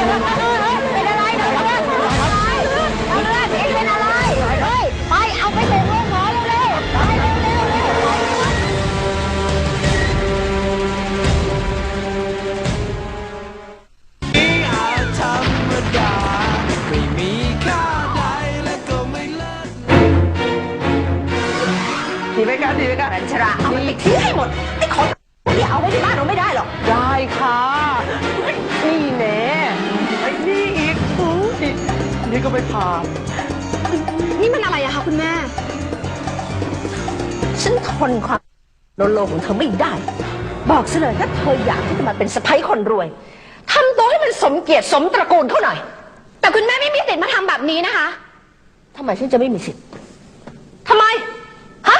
เป็นอะไรเนี่ยเอาเลือดเอาเลือดเองเป็นอะไร เฮ้ย ไป เอาไปส่งโรงหมอเร็วๆ ไปเร็วๆเร็วอาจธรรมดา ไม่มีค่าใดและก็ไม่เลิศ ดีไหมคะดีไหมคะรัญชราเอามันไปทิ้งให้หมดไอ้ของที่เอาไว้ที่บ้านเราไม่ได้หรอก ได้ค่ะ อันนี่ก็ไม่ผ่านนี่มันอะไรอะคะคุณแม่ ฉันทนความโลโลของเธอไม่ได้ บอกซะเลยถ้าเธออยากที่จะมาเป็นสะใภ้คนรวยทำตัวให้มันสมเกียรติสมตระกูลเขาหน่อย แต่คุณแม่ไม่มีสิทธิ์มาทำแบบนี้นะคะทำไมฉันจะไม่มีสิทธิ์ทำไมฮะ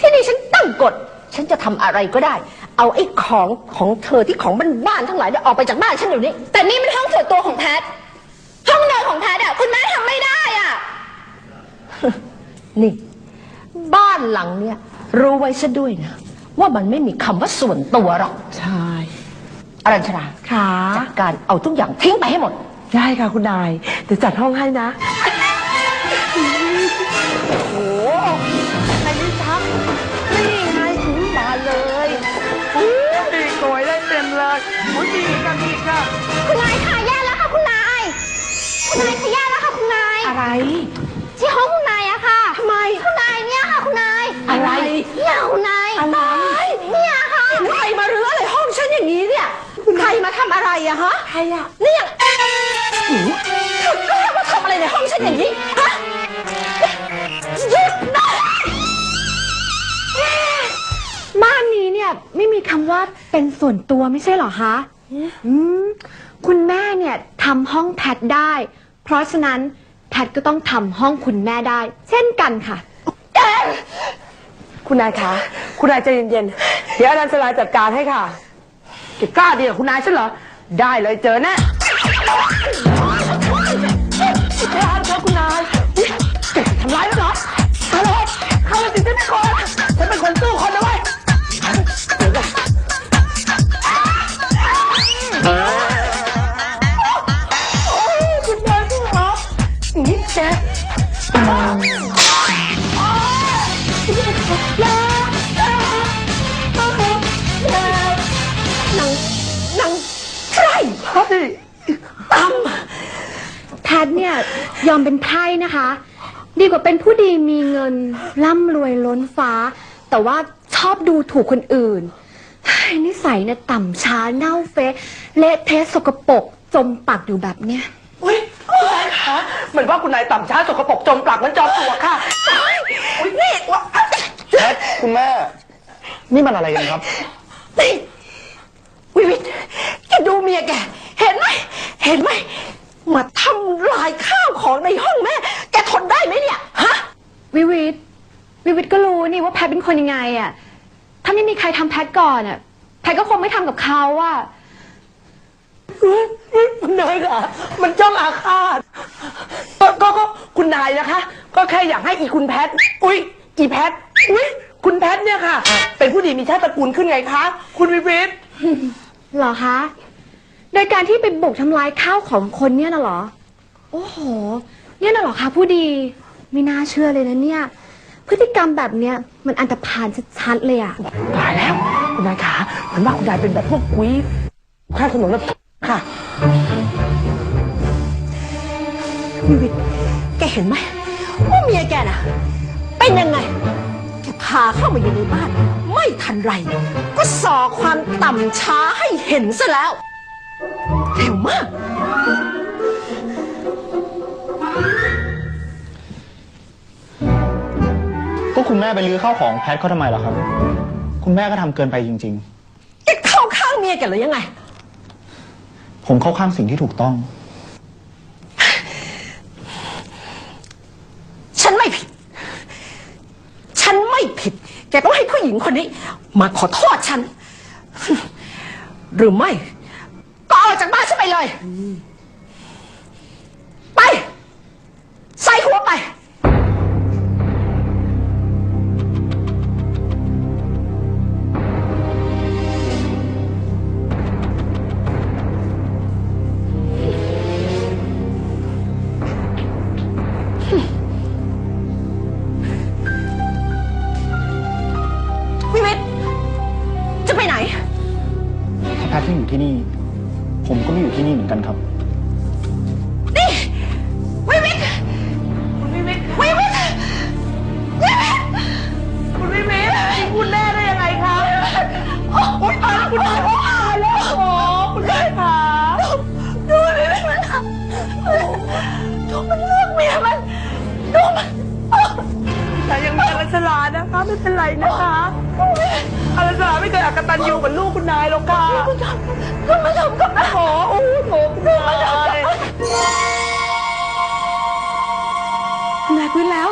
ที่นี่ฉันตั้งกฎฉันจะทำอะไรก็ได้ เอาไอ้ของของเธอที่ของบ้านๆทั้งหลายเนี่ยออกไปจากบ้านฉันอยู่นี่แต่นี่มันห้องส่วนตัวของแพท ห้องนอนของแพทอะคุณแม่ทำไม่ได้อะนี่ บ้านหลังเนี่ยรู้ไว้ซะด้วยนะ ว่ามันไม่มีคำว่าส่วนตัวหรอกใช่ อรัญชราค่ะ จัดการเอาทุกอย่างทิ้งไปให้หมด ได้ค่ะคุณนาย เดี๋ยวจัดห้องให้นะ รอะนี่อย่างหือเธอกล้ามาทำอะไรในห้องฉันอย่างนี้ฮะหยุดนะบ้านนี้เนี่ยไม่มีคำว่าเป็นส่วนตัวไม่ใช่เหรอคะอืมคุณแม่เนี่ยทำห้องแพทได้ เพราะฉะนั้นแพทก็ต้องทำห้องคุณแม่ได้ เช่นกันค่ะ คุณนายคะ คุณนายใจเย็นๆ เดี๋ยวอาจารย์สลายจัดการให้ค่ะแกกล้าดีกับคุณนายฉันเหรอ ได้เลยเจอแน่ไม่เอาเถอะคุณนายอุ๊ยแกทำร้ายแล้วเหรอ แพทเนี่ยยอมเป็นไพร่นะคะ ดีกว่าเป็นผู้ดีมีเงินร่ำรวยล้นฟ้า แต่ว่าชอบดูถูกคนอื่นเฮ้ยนิสัยเนี่ยต่ำช้าเน่าเฟะเละเทะสกปรกจมปักอยู่แบบเนี้ย อุ้ยคุณนายคะเหมือนว่าคุณนายต่ำช้าสกปรกจมปลักเหมันจอมปลวกค่ะอุ้ยนี่วะแพทคุณแม่ นี่มันอะไรกันครับ นี่วิวิทแกดูเมียแก เห็นไหมเห็นไหม มาทำลายข้าวของในห้องแม่ แกทนได้ไหมเนี่ย ฮะ วิวิทวิวิทก็รู้นี่ ว่าแพทเป็นคนยังไงอะถ้าไม่มีใครทำแพทก่อนอะแพทก็คงไม่ทำกับเขาอะคุณนายค่ะมันจ้องอาฆาตก็ก็ก็คุณนายนะคะ ก็แค่อยากให้อีคุณแพทอุ้ยอีแพทอุ้ยคุณแพทเนี่ยค่ะ เป็นผู้ดีมีชาติตระกูลขึ้นไงคะ คุณวิวิทเหรอคะ โดยการที่ไปบุกทำลายข้าวของคนเนี่ยน่ะเหรอ โอ้โห เนี่ยน่ะเหรอคะผู้ดี ไม่น่าเชื่อเลยนะเนี่ย พฤติกรรมแบบเนี้ยมันอันตรพานชัดๆเลยอะตายแล้ว คุณนายขาเหมือนว่าคุณนายเป็นแบบพวกกุ้ยข้างถนนแล้วค่ะวิวิทแกเห็นไหมว่าเมียแกน่ะ เป็นยังไง แกพาเข้ามาอยู่ในบ้าน ไม่ทันไร ก็ส่อความต่ำช้าให้เห็นซะแล้วเร็วมาก คุณแม่ไปรื้อข้าวของแพทเขาทำไมล่ะครับ คุณแม่ก็ทำเกินไปจริง แกเข้าข้างเมียแกหรือยังไง ๆ ผมเข้าข้างสิ่งที่ถูกต้อง ฉันไม่ผิด ฉันไม่ผิด แกต้องให้ผู้หญิงคนนี้ มาขอโทษฉัน หรือไม่ ก็ออกจากบ้านฉันไปเลย ไป ใส่หัวไป เป็นไรนะคะอรัชลาไม่เคยอักตันยูเหมือนลูกคุณนายหรอกค่ะคุณทำคุณมาทำกับแม่โอ้โหโถคุณนายคุณนายพื้นแล้ว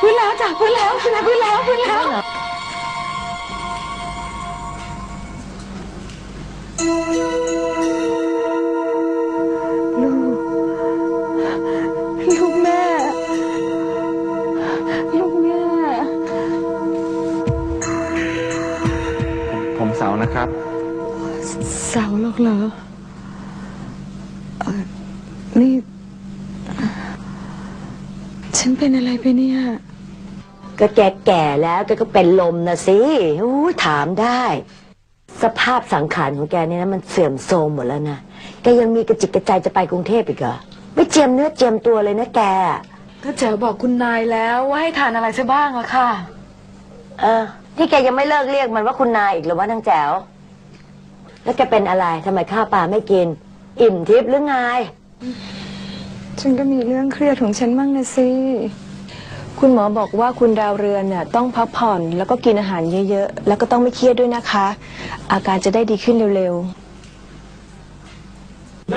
พื้นแล้วจ้ะพื้นแล้วคุณนายพื้นแล้วพื้นแล้วลู ผมเสานะครับ เสาหรอกเหรอเอ่อนี่ ฉันเป็นอะไรไปเนี่ย ก็แกแก่แล้วแกก็เป็นลมนะสิอู้ถามได้ สภาพสังขารของแกเนี่ยนะมันเสื่อมโทรมหมดแล้วนะ แกยังมีกระจิกกระใจจะไปกรุงเทพอีกเหรอ ไม่เจียมเนื้อเจียมตัวเลยนะแก ก็แจ๋วบอกคุณนายแล้วว่าให้ทานอะไรซะบ้างอะค่ะ เออ ที่แกยังไม่เลิกเรียกมันว่าคุณนายอีกเหรือว่านางแจ๋ว แล้วแกเป็นอะไรทำไมข้าวปลาไม่กิน อิ่มทิพย์หรือไง ฉันก็มีเรื่องเครียดของฉันบ้างนะสิ คุณหมอบอกว่าคุณดาวเรือนน่ะต้องพักผ่อนแล้วก็กินอาหารเยอะๆ แล้วก็ต้องไม่เครียดด้วยนะคะ อาการจะได้ดีขึ้นเร็วเร็ว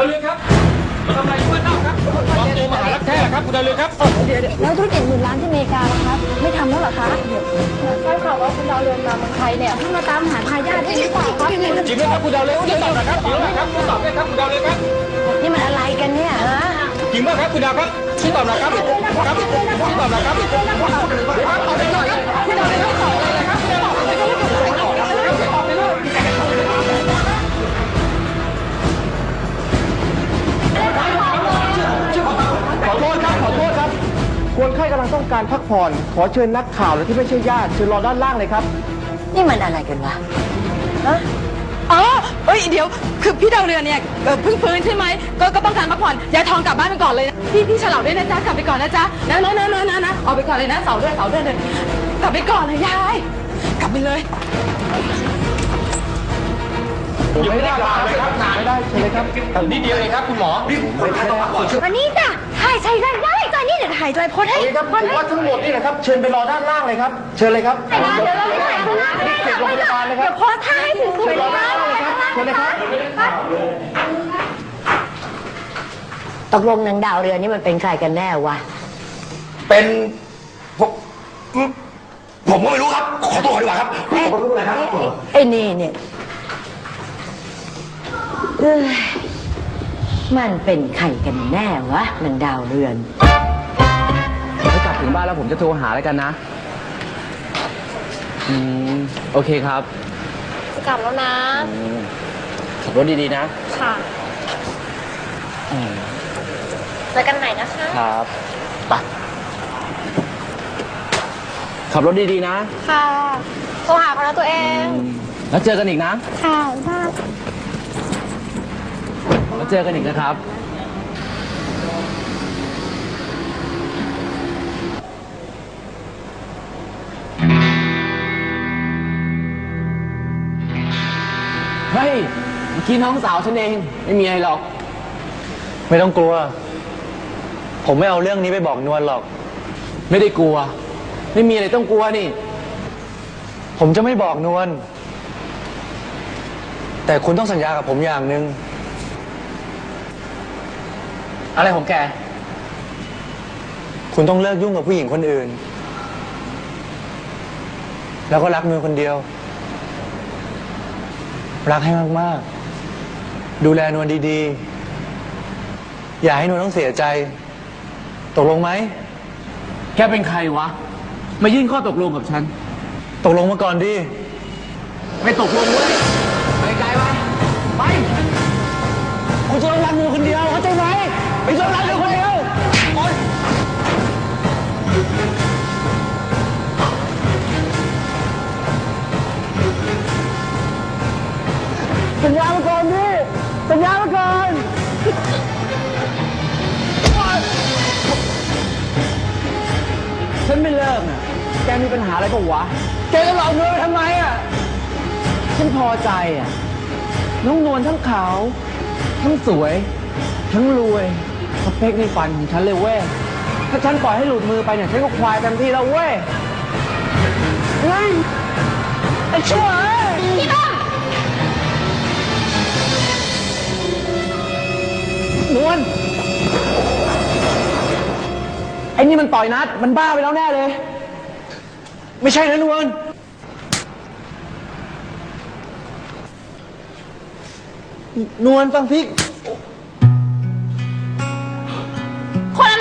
เลยครับมาทำอะไร ครับคุณดาวเรืองครับ แล้วธุรกิจหมื่นล้านที่อเมริกาล่ะครับ ไม่ทำแล้วเหรอคะใช่ค่ะว่าคุณดาวเรือนมาเมืองไทยเนี่ยเพิ่งมาตามหาทายาทที่หรือเปล่าครับจริงไหมครับคุณดาวเรืองช่วยตอบหน่อยครับจริงไหมครับช่วยตอบด้วยครับคุณดาวเรืองครับนี่มันอะไรกันเนี่ยฮะจริงไหมครับคุณดาวครับช่วยตอบหน่อยครับครับช่วยตอบหน่อยครับครับตอบไปหน่อยครับคุณดาวเรือง การพักผ่อนขอเชิญนักข่าวและที่ไม่ใช่ญาติเชิญรอด้านล่างเลยครับ นี่มันอะไรกันวะอ๋อเอ้ยเดี๋ยว คือพี่ดาวเรือนเนี่ยเอ่อเพิ่งฟื้นใช่ไหมก็ก็ต้องการพักผ่อนยายทองกลับบ้านไปก่อนเลยนะพี่พี่ฉลาดด้วยนะจ๊ะกลับไปก่อนนะจ๊ะนะนะนะนะนะนะออกไปก่อนเลยนะเสาด้วยเสาด้วยเลยกลับไปก่อนเลยยายกลับไปเลย ไม่ได้เลยครับไม่ได้เชิญเลยครับนิดเดียวเองครับคุณหมอนี่วันนี้จ้ะถ่ายใส่ได้ได้จ้ะนี่เดี๋ยวถ่ายด้วยโพสให้โอเคครับผมว่าทั้งหมดนี่แหละครับ เชิญไปรอด้านล่างเลยครับ เชิญเลยครับเดี๋ยวเราไปถ่ายข้างล่างก็ได้เก็บโรงพยาบาลเลยครับเดี๋ยวโพสท่าให้ถึงสวยๆนะเชิญเลยครับตกลงนางดาวเรือนนี่มันเป็นใครกันแน่วะ เป็นผมผมก็ไม่รู้ครับ ขอตัวก่อนดีกว่าครับเอ๊ะไอ้นี่เนี่ย เอ้ยมันเป็นใครกันแน่วะนางดาวเรือนถ้ากลับถึงบ้านแล้วผมจะโทรหาแล้วกันนะ อืม โอเคครับกลับแล้วนะขับรถดีๆนะ ค่ะอืม เจอกันใหม่นะคะ ครับไปขับรถดีๆนะค่ะโทรหาเขาแล้วตัวเอง แล้วเจอกันอีกนะ ค่ะค่ะแล้ว เจอกันอีกนะครับ เฮ้ยเมื่อกี้น้องสาวฉันเอง ไม่มีอะไรหรอก ไม่ต้องกลัว ผมไม่เอาเรื่องนี้ไปบอกนวลหรอก ไม่ได้กลัว ไม่มีอะไรต้องกลัวนี่ ผมจะไม่บอกนวลแต่คุณต้องสัญญากับผมอย่างหนึ่ง อะไรของแก คุณต้องเลิกยุ่งกับผู้หญิงคนอื่น แล้วก็รักนวลคนเดียว รักให้มาก ๆ ดูแลนวลดีๆ อย่าให้นวลต้องเสียใจ ตกลงไหม แกเป็นใครวะ มายื่นข้อตกลงกับฉัน ตกลงมาก่อนดิ ไม่ตกลงเว้ยไปไกลไป ไปคุณจะต้องรักนวลคนเดียว ทั้งเลยนยามาก่อนพี่สัญญามาก่อนฉันไม่เลิกนะแกมีปัญหาอะไรปะวะ แกจะหลอกเงิทำไมอะ ฉันพอใจอะ น้องนวลทั้งขาทั้งสวย ทั้งรวย สเปคในฝันของฉันเลยเว้ย ถ้าฉันปล่อยให้หลุดมือไปเนี่ยฉันก็ควายเต็มที่แล้วเว้ย เฮ้ย ไอ้ชั่วเอ้ยพี่ต้อมนวลไอ้นี่มันต่อยนัด มันบ้าไปแล้วแน่เลย ไม่ใช่นะนวลนวลฟังพี่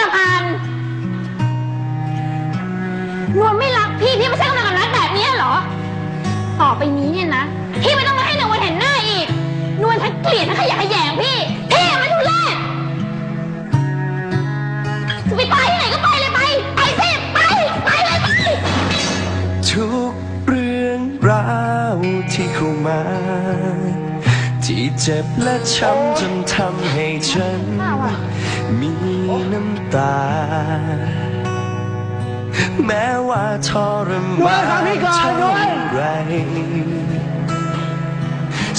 คนอนาคารนวลไม่รักพี่ พี่ไม่ใช่กำลังกับนัดแบบนี้เหรอ ต่อไปนี้เนี่ยนะ พี่ไม่ต้องมาให้นวลเห็นหน้าอีก นวลฉันเกลียดฉันขยะแขยงพี่ พี่มันทุเรศจะไปตายที่ไหนก็ไปเลยไป ไปสิไป ไปเลยไป ทุกเรื่องราวที่เข้ามา ที่เจ็บและช้ำจนทำให้ฉัน มีน้ำตา แม้ว่าทรมานเท่าไร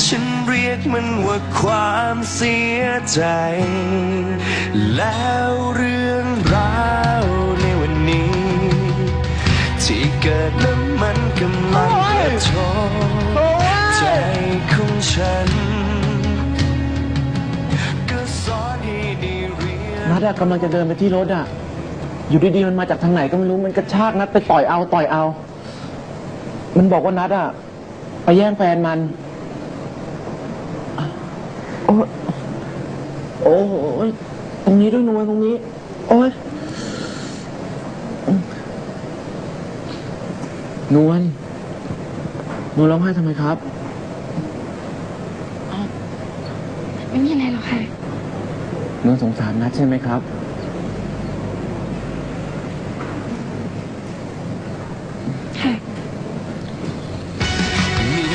ฉันเรียกมันว่าความเสียใจ แล้วเรื่องราวในวันนี้ ที่เกิดแล้วมันกำลังกระทบใจของฉัน อะกำลังจะเดินไปที่รถอะอยู่ดีๆมันมาจากทางไหนก็ไม่รู้มันกระชากนัดไปต่อยเอาต่อยเอา มันบอกว่านัดอะไปแย่งแฟนมัน โอ้ยโอ้ยตรงนี้ด้วยนวลตรงนี้ โอ้ยนวลนวลร้องไห้ทำไมครับ ไม่มีอะไรหรอกค่ะ โดนสองสามนัดใช่ไหมครับ นี่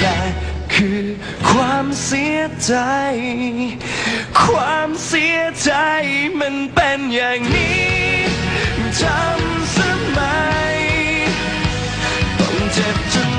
แหละคือความเสียใจ ความเสียใจมันเป็นอย่างนี้จำสมัยต้องเจ็บจน